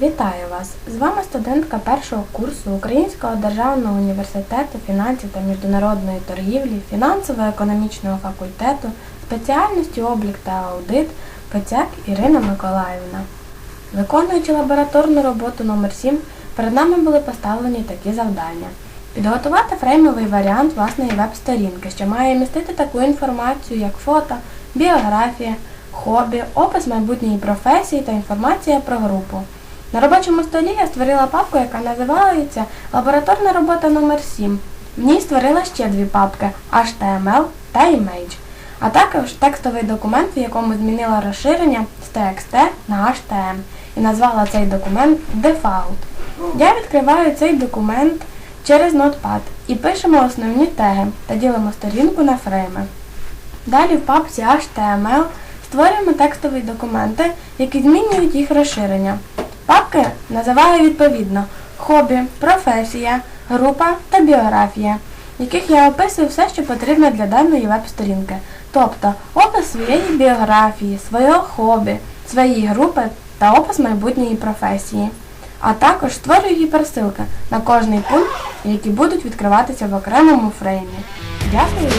Вітаю вас! З вами студентка першого курсу Українського державного університету фінансів та міжнародної торгівлі фінансово-економічного факультету спеціальності облік та аудит Пецяк Ірина Миколаївна. Виконуючи лабораторну роботу номер 7 перед нами були поставлені такі завдання. Підготувати фреймовий варіант власної веб-сторінки, що має містити таку інформацію, як фото, біографія, хобі, опис майбутньої професії та інформація про групу. На робочому столі я створила папку, яка називається Лабораторна робота номер 7 В ній створила ще дві папки HTML та Image, а також текстовий документ, в якому змінила розширення з TXT на HTML і назвала цей документ Default. Я відкриваю цей документ через Notepad і пишемо основні теги та ділимо сторінку на фрейми. Далі в папці HTML створюємо текстові документи, які змінюють їх розширення. Папки називаю відповідно хобі, професія, група та біографія, в яких я описую все, що потрібно для даної веб-сторінки, тобто опис своєї біографії, свого хобі, своєї групи та опис майбутньої професії. А також створюю гіперсилки на кожний пункт, які будуть відкриватися в окремому фреймі. Дякую!